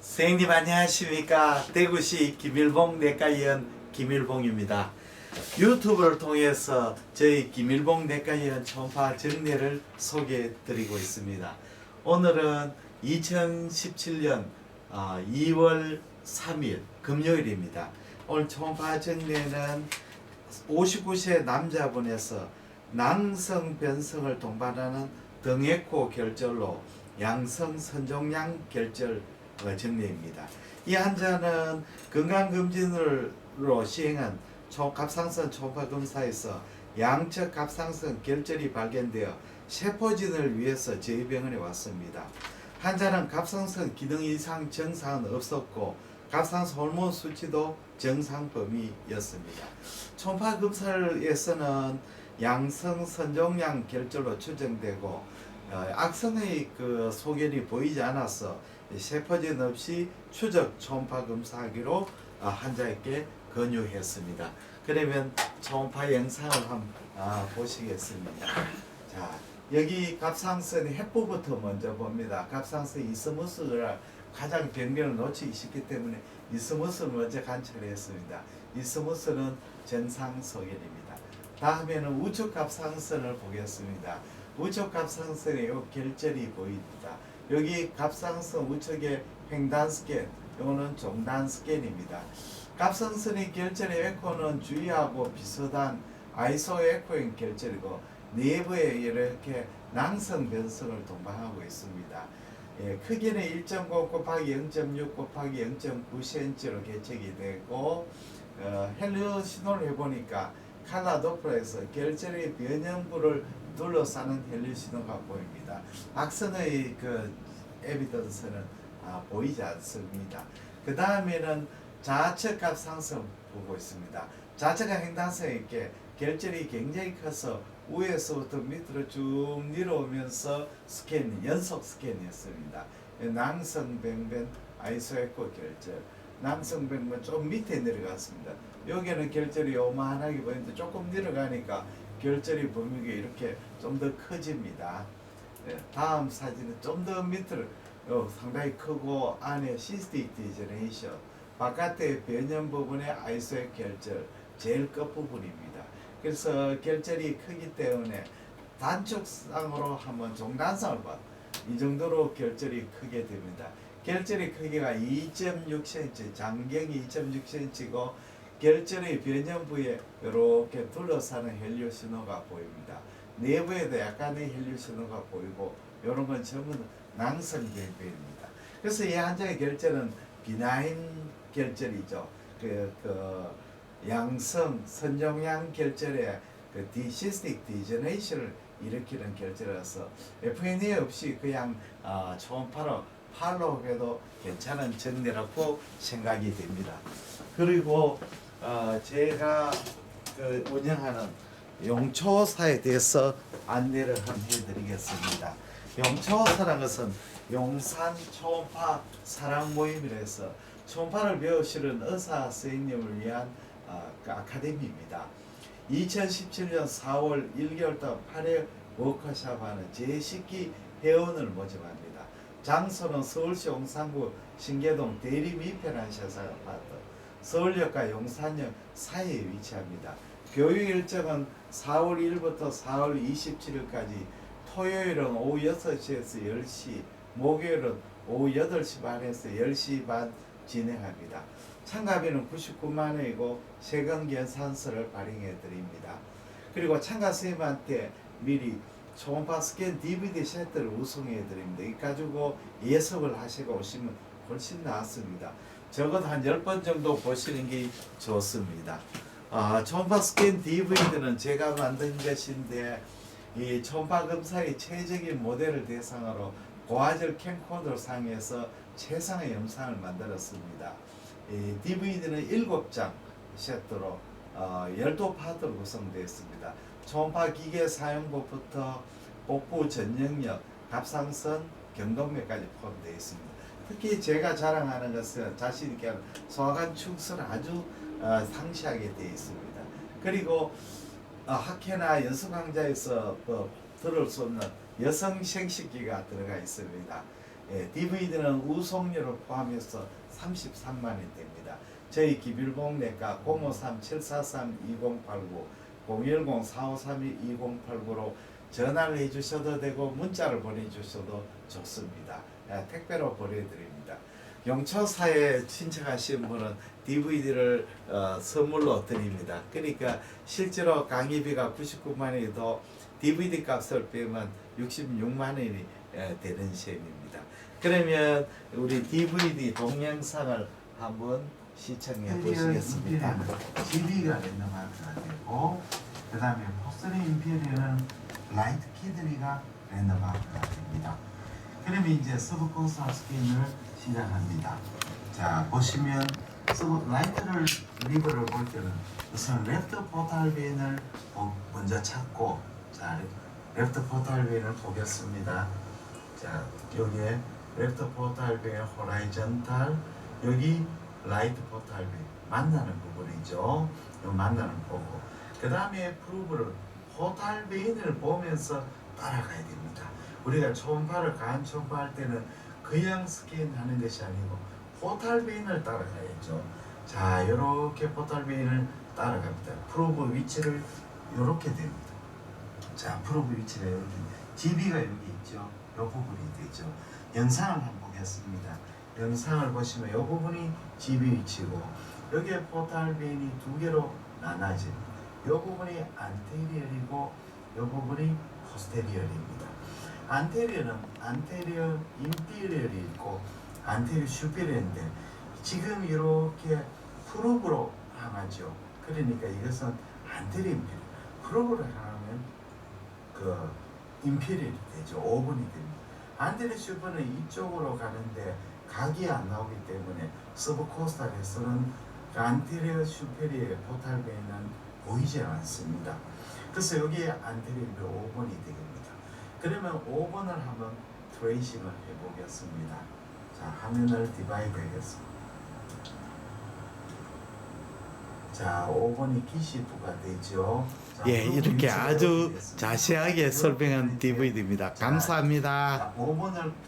선생님 안녕하십니까? 대구시 김일봉 내과의원 김일봉입니다. 유튜브를 통해서 저희 김일봉 내과의원 초음파 정례를 소개해 드리고 있습니다. 오늘은 2017년 2월 3일 금요일입니다. 오늘 초음파 정례는 59세 남자분에서 낭성 변성을 동반하는 등에코 결절로 양성 선종양 결절 어, 정례입니다. 이 환자는 건강검진으로 시행한 초갑상선 초음파 검사에서 양측 갑상선 결절이 발견되어 세포진을 위해서 저희 병원에 왔습니다. 환자는 갑상선 기능 이상 증상은 없었고 갑상선 호르몬 수치도 정상 범위였습니다. 초음파 검사에서는 양성 선종양 결절로 추정되고 어, 악성의 그 소견이 보이지 않아서 세포진 없이 추적 초음파 검사하기로 아, 환자에게 권유했습니다. 그러면 초음파 영상을 한번 아, 보시겠습니다. 자, 여기 갑상선의 해부부터 먼저 봅니다. 갑상선 이스무스가 가장 병변을 놓치기 쉽기 때문에 이스무스를 먼저 관찰했습니다. 이스무스는 정상 소견입니다. 다음에는 우측 갑상선을 보겠습니다. 우측 갑상선에 요 결절이 보입니다. 여기 갑상선 우측에 횡단 스캔, 요거는 종단 스캔입니다. 갑상선의 결절의 에코는 주의하고 비슷한 아이소 에코인 결절이고 내부에 이렇게 낭성 변성을 동반하고 있습니다. 예, 크기는 1.5 곱하기 0.6 곱하기 0.9cm로 개척이 되고 어, 헬리오 신호를 해보니까 칼라 도플러에서 결절의 변형부를 둘러싸는 헬리오 신호가 보입니다. 악성의 그 에비던스는 아, 보이지 않습니다. 그 다음에는 좌측 갑상선 보고 있습니다. 좌측과 횡단선에 있게 결절이 굉장히 커서 위에서부터 밑으로 쭉 내려오면서 스캔, 연속 스캔이었습니다. 낭성뱅뱅 아이소에코 결절. 낭성뱅뱅 좀 밑에 내려갔습니다. 여기는 결절이 요만하게 보이는데 조금 내려가니까 결절이 범위가 이렇게 좀 더 커집니다. 네, 다음 사진은 좀 더 밑으로 어, 상당히 크고 안에 시스틱 디제네이션 바깥에 변형 부분의 아이소의 결절 제일 끝부분입니다. 그래서 결절이 크기 때문에 단축상으로 한번 종단상을 봐. 이 정도로 결절이 크게 됩니다. 결절의 크기가 2.6cm, 장경이 2.6cm고 결절의 변형부에 이렇게 둘러싸는 헬리오 신호가 보입니다. 내부에도 약간의 헬리오 신호가 보이고 이런 건 전부 낭성 결핍입니다. 그래서 이 환자의 결절은 비나인 결절이죠. 그, 그 양성 선종양 결절의 그 디시스틱 디제네이션을 일으키는 결절이라서 FNA 없이 그냥 어, 초음파로 팔로 해도 괜찮은 정례라고 생각이 됩니다. 그리고 어, 제가 그 운영하는 용초사에 대해서 안내를 한번 해드리겠습니다. 용초사라는 것은 용산 초음파 사랑 모임이라 해서 초음파를 배우시는 의사 선생님을 위한 어, 그 아카데미입니다. 2017년 4월 1개월부터 8회 워크숍하는 제10기 회원을 모집합니다. 장소는 서울시 용산구 신계동 대리 미편한 시설 아파트 서울역과 용산역 사이에 위치합니다. 교육 일정은 4월 1일부터 4월 27일까지 토요일은 오후 6시에서 10시 목요일은 오후 8시 반에서 10시 반 진행합니다. 참가비는 99만 원이고 세금 계산서를 발행해 드립니다. 그리고 참가 선생님한테 미리 초음파 스캔 DVD 세트를 우송해 드립니다. 이 가지고 예습을 하시고 오시면 훨씬 낫습니다. 적어도 한 10번 정도 보시는 게 좋습니다. 아, 초음파 스캔 DVD는 제가 만든 것인데 이 초음파 검사의 최적인 모델을 대상으로 고화질 캠코더 상에서 최상의 영상을 만들었습니다. 이 DVD는 7장 세트로 어, 12파트로 구성되어 있습니다. 초음파 기계 사용법부터 복부 전영력, 갑상선, 경동맥까지 포함되어 있습니다. 특히 제가 자랑하는 것은 자신 있게 소화관 축소를 아주 어, 상시하게 되어 있습니다. 그리고 어, 학회나 연습 강좌에서 어, 들을 수 없는 여성 생식기가 들어가 있습니다. 예, DVD는 우송료를 포함해서 33만 원 됩니다. 저희 기빌봉 내과 053-743-2089 010-4532-2089로 전화를 해주셔도 되고 문자를 보내주셔도 좋습니다. 예, 택배로 보내드립니다. 용처사에 신청하신 분은 DVD를 어, 선물로 드립니다. 그러니까 실제로 강의비가 99만 원이도 DVD 값을 빼면 66만 원이 예, 되는 셈입니다. 그러면 우리 DVD 동영상을 한번 시청해 보시겠습니다. GB가 랜덤마크가 되고 그 다음에 포스리 임페리얼은 라이트 키드리가 랜덤 마크가 됩니다. 그러면 이제 서브코스터 스캔을 시작합니다. 자 보시면 서브 라이트를 리버를 볼 때는 우선 레프트 포탈 빈을 보- 먼저 찾고 자 레프트 포탈 빈을 보겠습니다. 자 여기에 레프트 포탈 빈 호라이전탈 여기 라이트 포탈 빈 만나는 부분이죠. 요 만나는 보고 그 다음에 프루브를 포탈 빈을 보면서 따라가야 됩니다. 우리가 초음파를 간 초음파할 때는 그냥 스캔하는 것이 아니고 포탈 빈을 따라가야죠. 자 이렇게 포탈 빈을 따라갑니다. 프로브 위치를 이렇게 됩니다. 자, 프로브 위치가 여기, GB가 여기 있죠. 이 부분이 되죠. 영상을 한번 보겠습니다. 영상을 보시면 이 부분이 GB 위치고 여기에 포탈 빈이 두 개로 나눠집니다. 이 부분이 안테리얼이고 이 부분이 포스테리얼입니다. 안테리얼은 안테리얼 인피리얼이 있고 안테리얼 슈피리얼인데 지금 이렇게 프로브로 향하죠. 그러니까 이것은 안테리얼 인피리얼. 프로브로 향하면 그 임페리얼이 되죠. 5분이 됩니다. 안테리 슈퍼는 이쪽으로 가는데 각이 안 나오기 때문에 서브코스탈에서는 안테리어 슈페리의 포탈베이는 보이지 않습니다. 그래서 여기에 안테리어 5번이 되겠습니다. 그러면 5번을 한번 트레이싱을 해보겠습니다. 자, 화면을 디바이드 하겠습니다. 자, 5번이 기시프가 되죠. 자, 예, 이렇게 아주 보겠습니다. 자세하게 설명한 DVD입니다. 감사합니다. 자, 5번을